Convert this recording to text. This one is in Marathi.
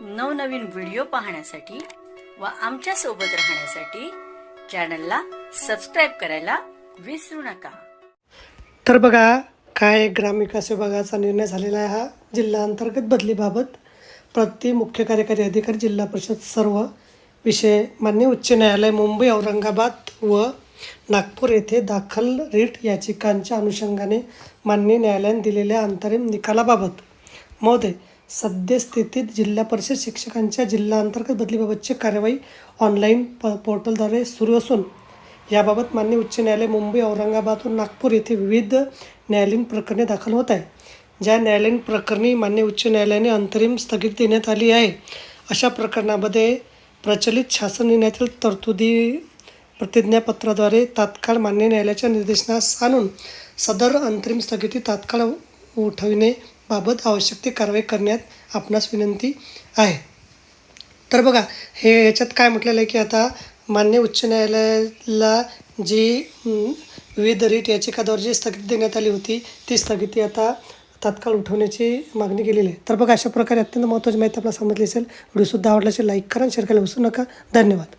नवनवीन व्हिडिओ पाहण्यासाठी व आमच्यासोबत राहण्यासाठी चॅनलला सबस्क्राईब करायला विसरू नका. तर बघा काय ग्रामविकास विभागाचा निर्णय झालेला आहे हा? जिल्हा अंतर्गत बदलीबाबत प्रति मुख्य कार्यकारी अधिकारी जिल्हा परिषद सर्व विषय मान्य उच्च न्यायालय मुंबई औरंगाबाद व नागपूर येथे दाखल रीट याचिकांच्या अनुषंगाने मान्य न्यायालयाने दिलेल्या अंतरिम निकालाबाबत. महोदय सद्यस्थितीत जिल्हा परिषद शिक्षकांच्या जिल्हा अंतर्गत बदलीबाबतची कार्यवाही ऑनलाईन प पोर्टलद्वारे सुरू असून याबाबत मान्य उच्च न्यायालय मुंबई औरंगाबाद व नागपूर येथे विविध न्यायालयीन प्रकरणे दाखल होत आहे ज्या न्यायालयीन प्रकरणी मान्य उच्च न्यायालयाने अंतरिम स्थगिती देण्यात आली आहे अशा प्रकरणामध्ये प्रचलित शासन निर्णयातील तरतुदी प्रतिज्ञापत्राद्वारे तात्काळ मान्य न्यायालयाच्या निर्देशनास आणून सदर अंतरिम स्थगिती तात्काळ उठविणेबाबत आवश्यक ती कारवाई करण्यात आपणास विनंती आहे. तर बघा हे याच्यात काय म्हटलेलं आहे की आता मान्य उच्च न्यायालयाला जी विविध रीट याचिकाद्वारे जी स्थगिती देण्यात आली होती ती स्थगिती आता तात्काळ उठवण्याची मागणी केलेली आहे. तर बघा अशा प्रकारे अत्यंत महत्त्वाची माहिती आपल्याला समजली असेल. व्हिडिओसुद्धा आवडला असेल लाईक करा शेअर करायला विसरू नका. धन्यवाद.